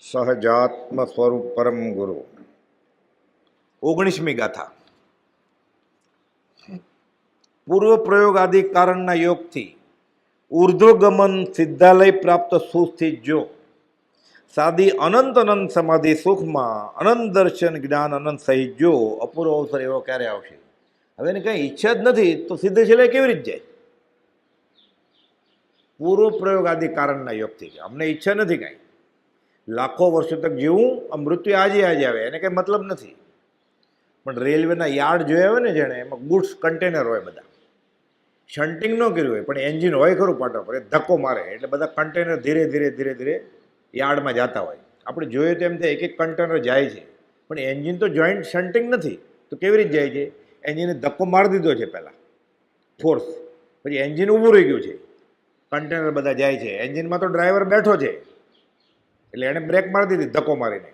સહજાત્મ સ્વરૂપ પરમ ગુરુ. ઓગણીસમી ગાથા. પૂર્વ પ્રયોગ આદિ કારણના યોગથી ઉર્ધ્વગમન સિદ્ધાલય પ્રાપ્ત સુસ્થિત જો સાદી અનંત અનંત સમાધિ સુખમાં અનંત દર્શન જ્ઞાન અનંત સહિત જો અપૂર્વ અવસર એવો ક્યારે આવશે? હવે એને કંઈ ઈચ્છા જ નથી તો સિદ્ધ છેલ્લે કેવી રીતે જાય? પૂર્વ પ્રયોગ આદિ કારણના યોગથી અમને ઈચ્છા નથી કાંઈ. લાખો વર્ષો તક જીવું, આ મૃત્યુ આજે આજે આવે, એને કંઈ મતલબ નથી. પણ રેલવેના યાર્ડ જોયા હોય ને જેણે, એમાં ગુડ્સ, કન્ટેનર હોય બધા. શન્ટિંગ ન કર્યું હોય, પણ એન્જિન હોય ખરું પાટા પર, એ ધક્કો મારે, એટલે બધા કન્ટેનર ધીરે ધીરે ધીરે ધીરે યાર્ડમાં જતા હોય. આપણે જોઈએ તો એમ થાય, એક એક કન્ટેનર જાય છે. પણ એન્જિન તો જોઈન્ટ શન્ટિંગ નથી, તો કેવી રીતે જાય છે? એન્જિને ધક્કો મારી દીધો છે પહેલાં. ફોર્સ. પછી એન્જિન ઊભું રહી ગયું છે. કન્ટેનર બધા જાય છે. એન્જિનમાં તો ડ્રાઈવર બેઠો છે. એટલે એણે બ્રેક મારી દીધી ધક્કો મારીને.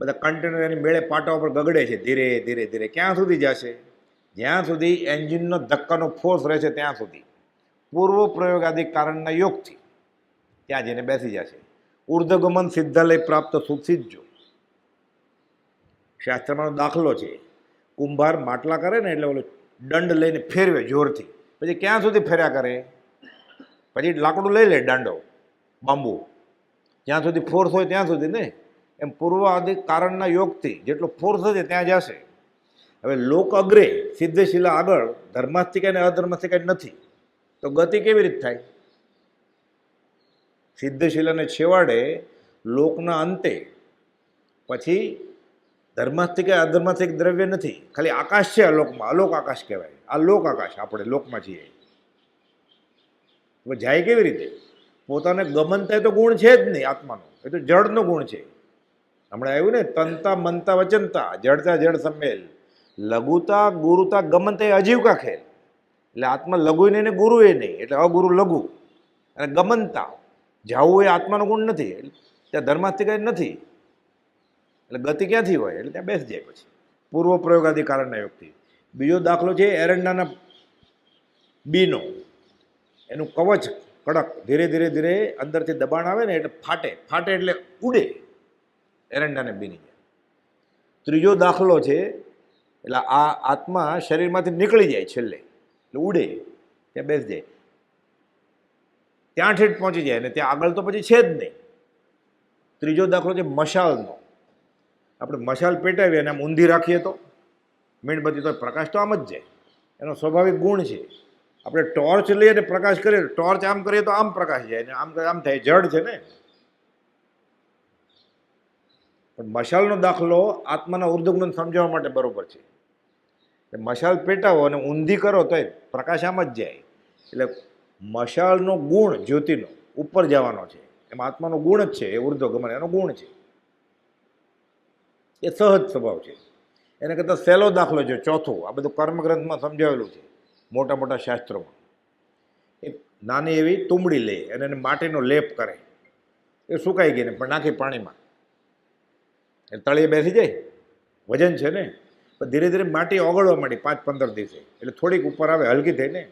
બધા કન્ટેનર એની મેળે પાટા ઉપર ગગડે છે ધીરે ધીરે ધીરે. ક્યાં સુધી જશે? જ્યાં સુધી એન્જિનનો ધક્કાનો ફોર્સ રહેશે ત્યાં સુધી. પૂર્વ પ્રયોગાદિક કારણના યોગથી. ત્યાં જઈને બેસી જશે. ઉર્ધગમન સિદ્ધાલય પ્રાપ્ત સુસિદ્ધજો શાસ્ત્રમાંનો દાખલો છે. કુંભાર માટલા કરે ને એટલે ઓલો દંડ લઈને ફેરવે જોરથી. પછી ક્યાં સુધી ફેર્યા કરે? પછી લાકડું લઈ લે દંડો, બાંબુ. જ્યાં સુધી ફોર્સ હોય ત્યાં સુધી નહીં. એમ પૂર્વ આદિ કારણના યોગથી જેટલો ફોર્સ હશે ત્યાં જશે. હવે લોક અગ્રે સિદ્ધશિલા આગળ ધર્માસ્તિક અને અધર્માસ્તિક નથી. તો ગતિ કેવી રીતે થાય? સિદ્ધશિલાને છેવાડે લોકના અંતે પછી ધર્માસ્તિક અધર્માસ્તિક દ્રવ્ય નથી. ખાલી આકાશ છે અલોકમાં અલોક આકાશ કહેવાય. આ લોક આકાશ આપણે લોકમાં છીએ. જાય કેવી રીતે? પોતાને ગમનતા તો ગુણ છે જ નહીં આત્માનો. એ તો જળનો ગુણ છે. હમણાં આવ્યું ને, તનતા મનતા વચનતા જડતા જડ સંમેલ. લઘુતા ગુરુતા ગમનતા એ અજીવકા ખેલ? એટલે આત્મા લઘુ નહીં ને ગુરુ એ નહીં, એટલે અગુરુ લઘુ. અને ગમનતા. જાવું એ આત્માનો ગુણ નથી. ત્યાં ધર્માસ્તિક નથી. એટલે ગતિ ક્યાંથી હોય? એટલે ત્યાં બેસી જાય પછી. પૂર્વ પ્રયોગાદી કારણના યોગથી. બીજો દાખલો છે એરંડાના બીનો. એનું કવચ કડક, ધીરે ધીરે ધીરે અંદરથી દબાણ આવે ને એટલે ફાટે. ફાટે એટલે ઉડે. એરંડાને બીની જાય. ત્રીજો દાખલો છે, એટલે આ આત્મા શરીરમાંથી નીકળી જાય છેલ્લે. એટલે ઉડે. ત્યાં બેસી જાય. ત્યાં ઠેઠ પહોંચી જાય ને ત્યાં આગળ તો પછી છે જ નહીં. ત્રીજો દાખલો છે મશાલનો. આપણે મશાલ પેટાવીએ અને આમ ઊંધી રાખીએ તો મીણબત્તી તો પ્રકાશ તો આમ જ જાય. એનો સ્વાભાવિક ગુણ છે. આપણે ટોર્ચ લઈએ અને પ્રકાશ કરીએ ટોર્ચ આમ કરીએ તો આમ પ્રકાશ જાય ને, આમ આમ થાય, જડ છે ને. પણ મશાલનો દાખલો આત્માના ઉર્ધુગમન સમજાવવા માટે બરોબર છે. મશાલ પેટાવો અને ઊંધી કરો તો પ્રકાશ આમ જ જાય. એટલે મશાલનો ગુણ જ્યોતિનો ઉપર જવાનો છે. એમાં આત્માનો ગુણ જ છે, એ ઉર્ધ્વગમન, એનો ગુણ છે. એ સહજ સ્વભાવ છે. એને કરતાં સહેલો દાખલો છે, ચોથો, આ બધું કર્મગ્રંથમાં સમજાવેલું છે. મોટા મોટા શાસ્ત્રોમાં. એક નાની એવી તુંબડી લે અને એને માટીનો લેપ કરે. એ સુકાઈ ગઈ ને પણ નાખી પાણીમાં. એ તળીએ બેસી જાય. વજન છે ને. પણ ધીરે ધીરે માટી ઓગળવા માંડી પાંચ પંદર દિવસે. એટલે થોડીક ઉપર આવે, હલકી થઈ ને.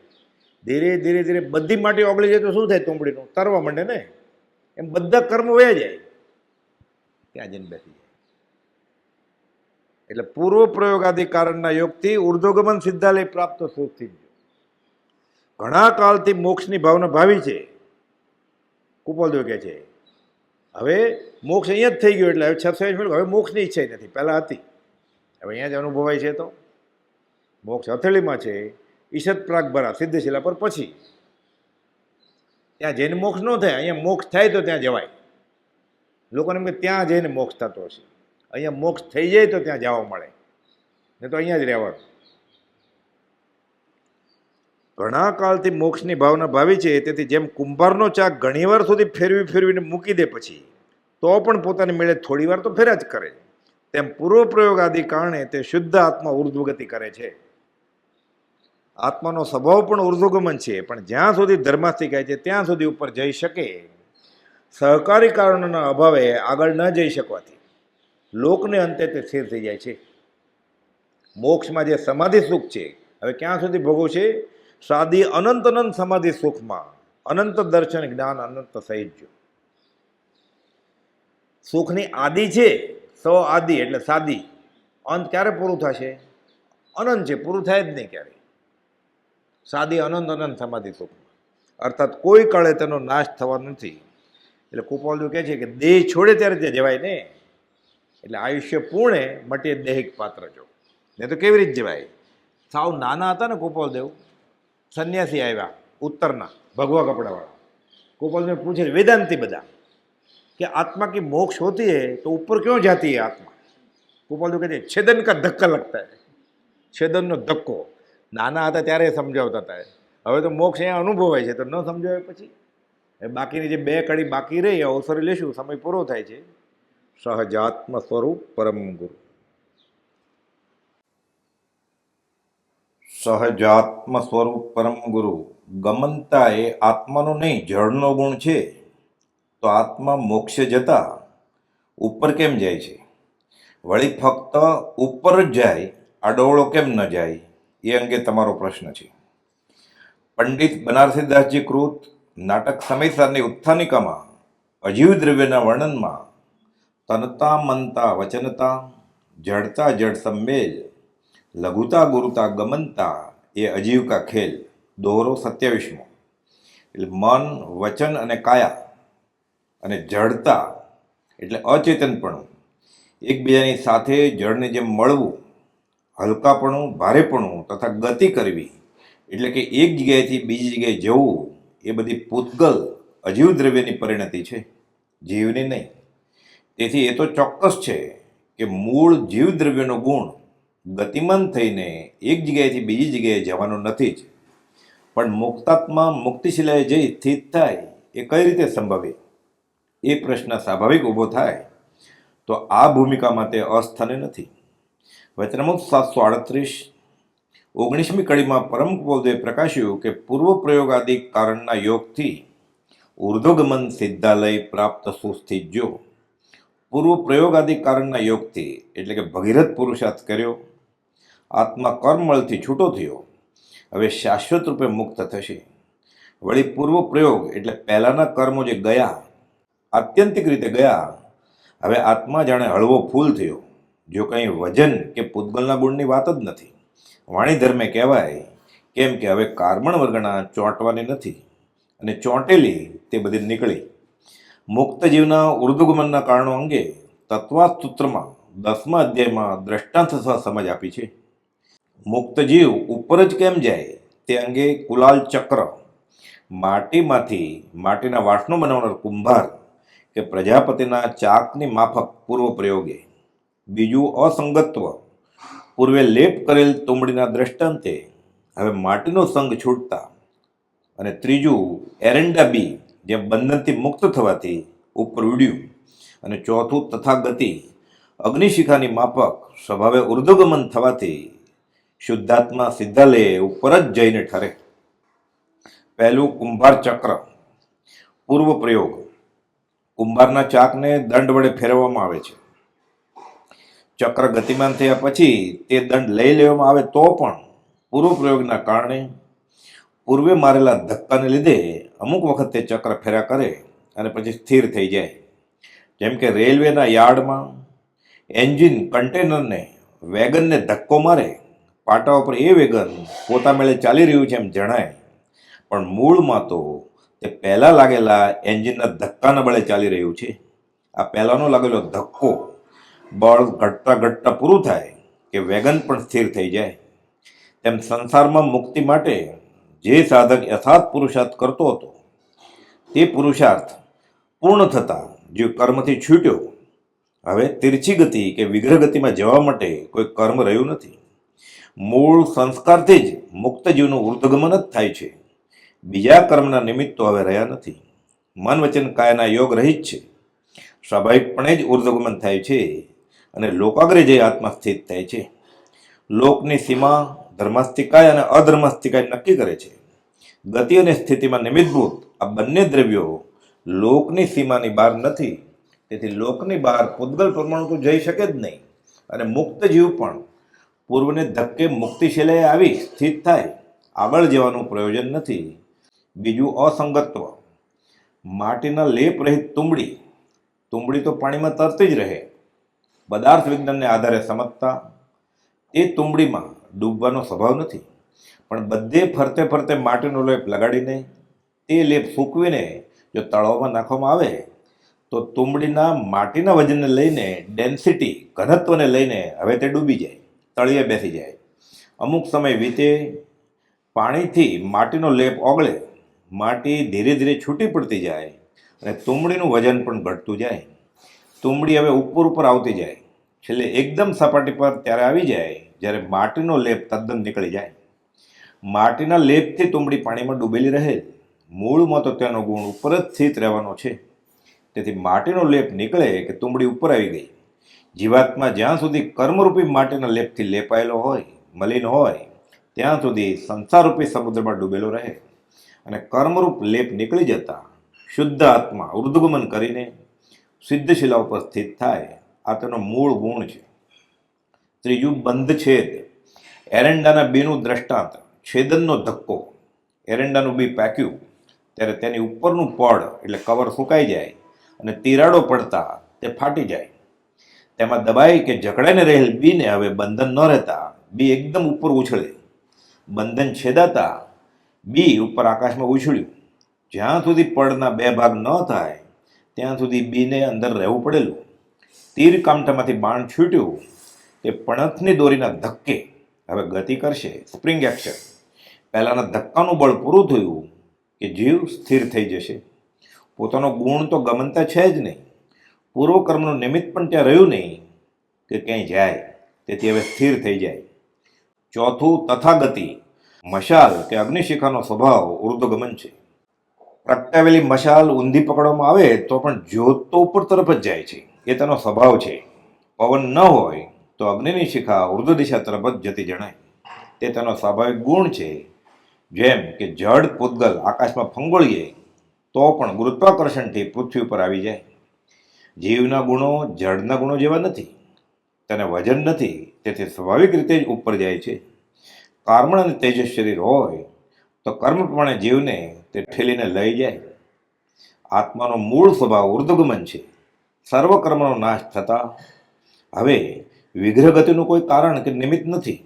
ધીરે ધીરે ધીરે બધી માટી ઓગળી જાય તો શું થાય તુંબડીનું? તરવા માંડે ને. એમ બધા કર્મ વયા જાય. ત્યાં જઈને બેસી જાય. એટલે પૂર્વ પ્રયોગાધિકારણના યોગથી ઉર્ધ્વગમન સિદ્ધાલય પ્રાપ્ત સુખથી ઘણા કાળથી મોક્ષની ભાવના ભાવી છે. કુપલદેવ કહે છે, હવે મોક્ષ અહીંયા જ થઈ ગયો એટલે હવે છસો મિનિટ હવે મોક્ષની ઈચ્છા નથી. પહેલાં હતી. હવે અહીંયા જ અનુભવાય છે તો. મોક્ષ હથેળીમાં છે ઈશદ પ્રાગભરા સિદ્ધશિલા પર પછી. ત્યાં જઈને મોક્ષ ન થાય, અહીંયા મોક્ષ થાય તો ત્યાં જવાય. લોકોને એમ કે ત્યાં જઈને મોક્ષ થતો હશે. અહીંયા મોક્ષ થઈ જાય તો ત્યાં જવા મળે. ને તો અહીંયા જ રહેવાનું. ઘણા કાળથી મોક્ષની ભાવના ભાવી છે, તેથી જેમ કુંભારનો ચાક ઘણીવાર સુધી ફેરવી ફેરવીને મૂકી દે પછી, તો પણ પોતાની મેળે થોડી વાર તો ફેર્યા જ કરે. તેમ પૂર્વ પ્રયોગ આદિ કારણે તે શુદ્ધ આત્મા ઉર્ધ્વગતિ કરે છે. આત્માનો સ્વભાવ પણ ઉર્ધ્વગમન છે, પણ જ્યાં સુધી ધર્માસ્થી કહે છે, ત્યાં સુધી ઉપર જઈ શકે. સહકારી કારણોના અભાવે આગળ ન જઈ શકવાથી લોકને અંતે તે સ્થિર થઈ જાય છે. મોક્ષમાં જે સમાધિ સુખ છે, હવે ક્યાં સુધી ભોગવશે સાદી અનંત અનંત સમાધિ સુખમાં. અનંત દર્શન, જ્ઞાન, અનંત સહિજ્ય સુખની આદિ છે, સૌ આદિ એટલે સાદી. અંત ક્યારે પૂરું થશે? અનંત છે, પૂરું થાય જ નહીં ક્યારે સાદી અનંત અનંત સમાધિ સુખ અર્થાત કોઈ કાળે તેનો નાશ થવાનો નથી. એટલે કુપાલદેવ કહે છે કે દેહ છોડે ત્યારે તે જવાય ને. એટલે આયુષ્ય પૂર્ણે, મટીએ દેહિક પાત્ર જો. નહીં તો કેવી રીતે જવાય? સાવ નાના હતા ને ગોપાલદેવ સંન્યાસી આવ્યા ઉત્તરના ભગવા કપડાવાળા ગોપાલદેવ પૂછે વેદાંતિ બધા કે આત્મા की मोक्ष होती है तो ऊपर क्यों जाती है आत्मा ગોપાલદેવ કહે છે છેદન કા ધક્કા લગતા है છેદનનો ધક્કો નાના હતા ત્યારે સમજાવતા હતા હવે તો મોક્ષ અહીંયા અનુભવાય છે તો ન સમજાવે પછી એ બાકીની જે બે કડી બાકી રહી એ અવસરે લેશું સમય પૂરો થાય છે સહજાત્મ સ્વરૂપ પરમ ગુરુ સહજાત્મ સ્વરૂપ પરમ ગુરુ. ગમનતા એ આત્માનો નહીં, જળનો ગુણ છે. તો આત્મા મોક્ષે જતા ઉપર કેમ જાય છે? વળી ફક્ત ઉપર જ જાય, અડોળો કેમ ન જાય? એ અંગે તમારો પ્રશ્ન છે. પંડિત બનારસીદાસજી કૃત નાટક સમયસરની ઉત્થાનિકામાં, અજીવ દ્રવ્યના વર્ણનમાં, તનતા, મનતા, વચનતા, જડતા, જડ સંમેલ લઘુતા ગુરુતા ગમનતા એ અજીવકા ખેલ દોહરો સત્યાવીસમો. એટલે મન, વચન અને કાયા અને જડતા એટલે અચેતનપણું. એકબીજાની સાથે જળને જેમ મળવું, હલકાપણું, ભારેપણું તથા ગતિ કરવી, એટલે કે એક જગ્યાએથી બીજી જગ્યાએ જવું, એ બધી પૂતગલ અજીવ દ્રવ્યની પરિણતિ છે, જીવની નહીં. તેથી એ તો ચોક્કસ છે કે મૂળ જીવ દ્રવ્યનો ગુણ ગતિમાન થઈને એક જગ્યાએથી બીજી જગ્યાએ જવાનું નથી જ. પણ મુક્તાત્મા મુક્તિશિલાએ જઈ સ્થિત થાય, એ કઈ રીતે સંભવે? એ પ્રશ્ન સ્વાભાવિક ઊભો થાય, તો આ ભૂમિકામાં તે અસ્થાને નથી. વચનમુખ સાતસો આડત્રીસ, ઓગણીસમી કડીમાં પરમ પૌદે પ્રકાશ્યું કે પૂર્વ પ્રયોગાદિક કારણના યોગથી ઉર્ધ્વગમન સિદ્ધાલય પ્રાપ્ત સુસ્થિજો પૂર્વ પ્રયોગાદિક કારણના યોગથી, એટલે કે ભગીરથ પુરુષાર્થ કર્યો આત્મા કર્મળથી છૂટો થયો. હવે શાશ્વત રૂપે મુક્ત થશે. વળી પૂર્વ પ્રયોગ એટલે પહેલાંના કર્મો જે ગયા, આત્યંતિક રીતે ગયા, હવે આત્મા જાણે હળવો ફૂલ થયો. જો કંઈ વજન કે પૂતગલના ગુણની વાત જ નથી. વાણી ધર્મે કહેવાય, કેમ કે હવે કાર્બણ વર્ગના ચોંટવાની નથી અને ચોંટેલી તે બધી નીકળી. મુક્ત જીવના ઉર્દુગમનના કારણો અંગે તત્વાત દસમા અધ્યાયમાં દ્રષ્ટાંત સમજ આપી છે. મુક્ત જીવ ઉપર જ કેમ જાય તે અંગે કુલાલ ચક્ર માટીમાંથી માટીના વાસણો બનાવનાર કુંભાર કે પ્રજાપતિના ચાકની માફક પૂર્વ પ્રયોગે. બીજું અસંગત્વ. પૂર્વે લેપ કરેલ તુંબડીના દ્રષ્ટાંતે હવે માટીનો સંગ છૂટતા. અને ત્રીજું એરેન્ડા બી જે બંધનથી મુક્ત થવાથી ઉપર ઉડ્યું. અને ચોથું, તથાગતિ અગ્નિશિખાની માફક સ્વભાવે ઉર્ધ્વગમન થવાથી શુદ્ધાત્મા સિદ્ધાલય ઉપર જ જઈને ઠરે. પહેલું કુંભાર ચક્ર, પૂર્વ પ્રયોગ. કુંભારના ચાકને દંડ વડે ફેરવવામાં આવે છે. ચક્ર ગતિમાન થયા પછી તે દંડ લઈ લેવામાં આવે તો પણ પૂર્વ પ્રયોગના કારણે પૂર્વે મારેલા ધક્કાને લીધે અમુક વખત તે ચક્ર ફેરા કરે અને પછી સ્થિર થઈ જાય. જેમ કે રેલવેના યાર્ડમાં એન્જિન કન્ટેનરને વેગનને ધક્કો મારે પાટા ઉપર એ વેગન પોતા મેળે ચાલી રહ્યું છે એમ જણાય. પણ મૂળમાં તો તે પહેલાં લાગેલા એન્જિનના ધક્કાના બળે ચાલી રહ્યું છે. આ પહેલાંનો લાગેલો ધક્કો બળ ઘટતા ઘટતા પૂરું થાય કે વેગન પણ સ્થિર થઈ જાય. તેમ સંસારમાં મુક્તિ માટે જે સાધક યથાર્થ પુરુષાર્થ કરતો હતો, તે પુરુષાર્થ પૂર્ણ થતાં જે કર્મથી છૂટ્યો. હવે તિરછી ગતિ કે વિગ્રહ ગતિમાં જવા માટે કોઈ કર્મ રહ્યું નથી. મૂળ સંસ્કારથી જ મુક્ત જીવનું ઉર્ધગમન જ થાય છે. બીજા કર્મના નિમિત્તો હવે રહ્યા નથી. મન વચન કાયના યોગ રહિત છે. સ્વાભાવિકપણે જ ઉર્ધગમન થાય છે અને લોકાગ્રે જે આત્મા સ્થિત થાય છે. લોકની સીમા ધર્માસ્તિકાય અને અધર્માસ્તિકાય નક્કી કરે છે. ગતિ અને સ્થિતિમાં નિમિત્તભૂત આ બંને દ્રવ્યો લોકની સીમાની બહાર નથી. તેથી લોકની બહાર પૂતગલ પરમાણુ તો જઈ શકે જ નહીં. અને મુક્ત જીવ પણ પૂર્વને ધક્કે મુક્તિશિલાએ આવી સ્થિત થાય, આગળ જવાનું પ્રયોજન નથી. બીજું અસંગત્વ. માટીના લેપ રહિત તુંબડી. તુંબડી તો પાણીમાં તરતી જ રહે. પદાર્થ વિજ્ઞાનને આધારે સમજતા, એ તુંબડીમાં ડૂબવાનો સ્વભાવ નથી. પણ બધે ફરતે ફરતે માટીનો લેપ લગાડીને તે લેપ સૂકવીને જો તળાવમાં નાખવામાં આવે, તો તુંબડીના માટીના વજનને લઈને ડેન્સિટી ઘનત્વને લઈને હવે તે ડૂબી જાય. તળિયે બેસી જાય. અમુક સમય વીતે પાણીથી માટીનો લેપ ઓગળે, માટી ધીરે ધીરે છૂટી પડતી જાય અને તુંબડીનું વજન પણ ઘટતું જાય. તુંબડી હવે ઉપર ઉપર આવતી જાય. છેલ્લે એકદમ સપાટી પર ત્યારે આવી જાય જ્યારે માટીનો લેપ તદ્દન નીકળી જાય. માટીના લેપથી તુંબડી પાણીમાં ડૂબેલી રહે. મૂળમાં તો તેનો ગુણ ઉપર જ સ્થિત રહેવાનો છે. તેથી માટીનો લેપ નીકળે કે તુંબડી ઉપર આવી ગઈ. જીવાત્મા જ્યાં સુધી કર્મરૂપી માટીના લેપથી લેપાયેલો હોય, મલિન હોય, ત્યાં સુધી સંસારરૂપી સમુદ્રમાં ડૂબેલો રહે. અને કર્મરૂપ લેપ નીકળી જતા શુદ્ધ આત્મા ઉર્ધગમન કરીને સિદ્ધશિલા ઉપર સ્થિત થાય. આ તેનો મૂળ ગુણ છે. ત્રીજું બંધ છેદ એરંડાના બીનું દ્રષ્ટાંત છેદનનો ધક્કો. એરંડાનું બી પાક્યું. ત્યારે તેની ઉપરનું પડ એટલે કવર સુકાઈ જાય અને તિરાડો પડતા તે ફાટી જાય. તેમાં દબાઈ કે જકડાઈને રહેલ બીને હવે બંધન ન રહેતા. બી એકદમ ઉપર ઉછળે. બંધન છેદાતા. બી ઉપર આકાશમાં ઉછળ્યું. જ્યાં સુધી પડના બે ભાગ ન થાય, ત્યાં સુધી બીને અંદર રહેવું પડેલું. તીર કામઠામાંથી બાણ છૂટ્યું તે પણથની દોરીના ધક્કે. હવે ગતિ કરશે. Spring action. પહેલાંના ધક્કાનું બળ પૂરું થયું કે જીવ સ્થિર થઈ જશે. પોતાનો ગુણ તો ગમનતા છે જ નહીં. પૂર્વકર્મનું નિમિત્ત પણ ત્યાં રહ્યું નહીં કે ક્યાંય જાય. તેથી હવે સ્થિર થઈ જાય. ચોથું તથાગતિ. મશાલ કે અગ્નિશિખાનો સ્વભાવ ઉર્ધ્વગમન છે. પ્રગટાવેલી મશાલ ઊંધી પકડવામાં આવે તો પણ જ્યોત તો ઉપર તરફ જ જાય છે. એ તેનો સ્વભાવ છે. પવન ન હોય તો અગ્નિની શિખા ઉર્ધ્વ દિશા તરફ જ જતી જણાય. તે તેનો સ્વાભાવિક ગુણ છે. જેમ કે જડ, પૂતગલ આકાશમાં ફંગોળીએ તો પણ ગુરુત્વાકર્ષણથી પૃથ્વી ઉપર આવી જાય. જીવના ગુણો, જળના ગુણો જેવા નથી. તેને વજન નથી. તેથી સ્વાભાવિક રીતે જ ઉપર જાય છે. કાર્મણ અને તેજસ શરીર હોય, તો કર્મ પ્રમાણે જીવને તે ઠેલીને લઈ જાય. આત્માનો મૂળ સ્વભાવ ઉર્ધગમન છે. સર્વ કર્મનો નાશ થતા, હવે વિગ્રહ ગતિનું કોઈ કારણ કે નિમિત્ત નથી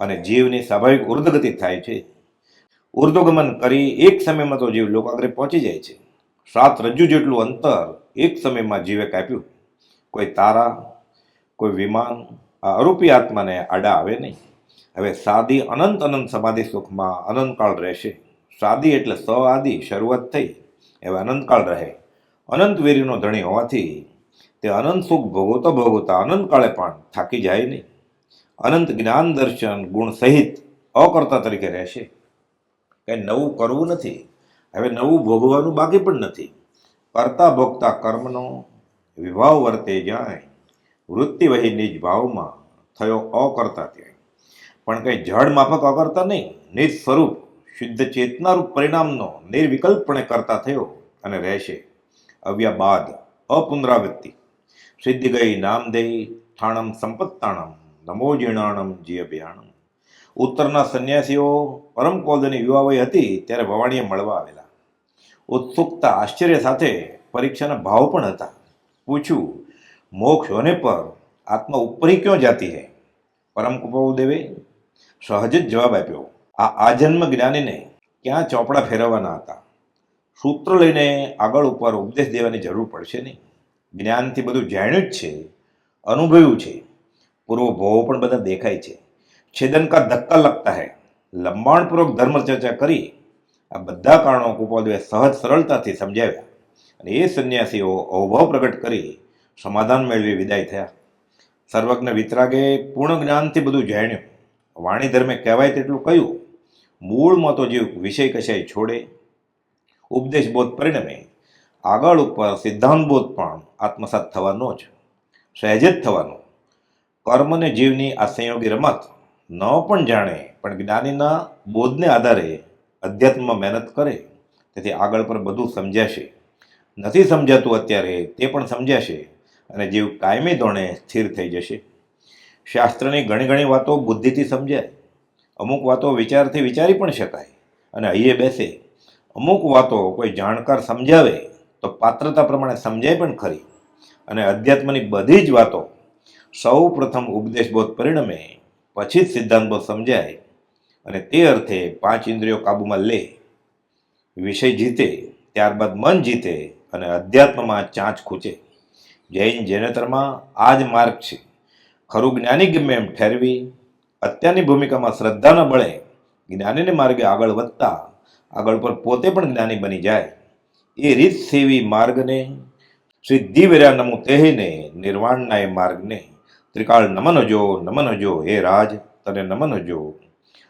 અને જીવની સ્વાભાવિક ઉર્ધગતિ થાય છે. ઉર્ધગમન કરી એક સમયમાં તો જીવ લોકાગ્રે પહોંચી જાય છે. સાત રજ્જુ જેટલું અંતર એક સમયમાં જીવે કાપ્યું. કોઈ તારા, કોઈ વિમાન, આ અરૂપી આત્માને આડા આવે નહીં. હવે સાદી અનંત અનંત સમાધિ સુખમાં અનંતકાળ રહેશે. સાદી એટલે સ આદિ શરૂઆત થઈ એવા અનંતકાળ રહે. અનંત વેરીનો ધણી હોવાથી તે અનંત સુખ ભોગવતા ભોગવતા અનંતકાળે પણ થાકી જાય નહીં. અનંત જ્ઞાન દર્શન ગુણ સહિત અકર્તા તરીકે રહેશે. કંઈ નવું કરવું નથી. હવે નવું ભોગવવાનું બાકી પણ નથી. કરતા ભોગતા કર્મનો વિભાવ વર્તે જાય. વૃત્તિ વહી નિજ ભાવમાં થયો અકર્તા ત્યાં પણ કંઈ જળ માફક અકર્તા નહીં. નિજ સ્વરૂપ શુદ્ધ ચેતનારૂપ પરિણામનો નિર્વિકલ્પણે કરતા થયો અને રહેશે. અવ્યા બાદ અપુનરાવૃત્તિ. સિદ્ધિ ગઈ નામદેય ઠાણમ સંપત્તાણમ, નમો જીર્ણાણમ અભિયાણમ. ઉત્તરના સંન્યાસીઓ પરમ કોદની યુવા વય હતી, ત્યારે ભવાણીએ મળવા આવેલા. ઉત્સુકતા, આશ્ચર્ય સાથે પરીક્ષાના ભાવ પણ હતા. પૂછ્યું મોક્ષ હોને પર આત્મા ઉપરી ક્યો જાતી હે? પરમ કુપવદેવે સહજ જ જવાબ આપ્યો, આ આજન્મ જ્ઞાનીને ક્યાં ચોપડા ફેરવવાના હતા? સૂત્ર લઈને આગળ ઉપર ઉપદેશ દેવાની જરૂર પડશે નહીં. જ્ઞાનથી બધું જાણ્યું જ છે, અનુભવ્યું છે. પૂર્વ ભોવો પણ બધા દેખાય છે. છેદન કા ધક્કા લગતા હૈ. લંબાણપૂર્વક ધર્મ ચર્ચા કરી આ બધા કારણો કુપાદેવે સહજ સરળતાથી સમજાવ્યા અને એ સંન્યાસીઓ અવભવ પ્રગટ કરી સમાધાન મેળવી વિદાય થયા. સર્વજ્ઞ વિતરાગે પૂર્ણ જ્ઞાનથી બધું જાણ્યું. વાણી ધર્મે કહેવાય તેટલું કહ્યું. મૂળમાં તો જીવ વિષય કશાય છોડે. ઉપદેશ બોધ પરિણમે. આગળ ઉપર સિદ્ધાંત બોધ પણ આત્મસાત થવાનો જ. સહેજ જ થવાનો. કર્મને જીવની આ સંયોગી રમત ન પણ જાણે, પણ જ્ઞાનીના બોધને આધારે અધ્યાત્મમાં મહેનત કરે, તેથી આગળ પર બધું સમજાશે. નથી સમજાતું અત્યારે, તે પણ સમજાશે અને જીવ કાયમી ધોરણે સ્થિર થઈ જશે. શાસ્ત્રની ઘણી ઘણી વાતો બુદ્ધિથી સમજાય. અમુક વાતો વિચારથી વિચારી પણ શકાય અને અહીંયા બેસે. અમુક વાતો કોઈ જાણકાર સમજાવે તો પાત્રતા પ્રમાણે સમજાય પણ ખરી. અને અધ્યાત્મની બધી જ વાતો સૌ પ્રથમ ઉપદેશબોધ પરિણમે પછી જ સિદ્ધાંતબોધ સમજાય અને તે અર્થે પાંચ ઇન્દ્રિયો કાબૂમાં લે, વિષય જીતે, ત્યારબાદ મન જીતે અને અધ્યાત્મમાં ચાંચ ખૂચે. જૈન જૈનેતરમાં આ જ માર્ગ છે. ખરું જ્ઞાની ગમે એમ ઠેરવી, અત્યારની ભૂમિકામાં શ્રદ્ધાના બળે, જ્ઞાનીને માર્ગે આગળ વધતા, આગળ પર પોતે પણ જ્ઞાની બની જાય. એ રીત સેવી માર્ગને સિદ્ધિ વેર્યા નમુ તેહને, નિર્વાણના એ માર્ગને. ત્રિકાળ નમન જો નમન જો હે રાજ, તને નમન જો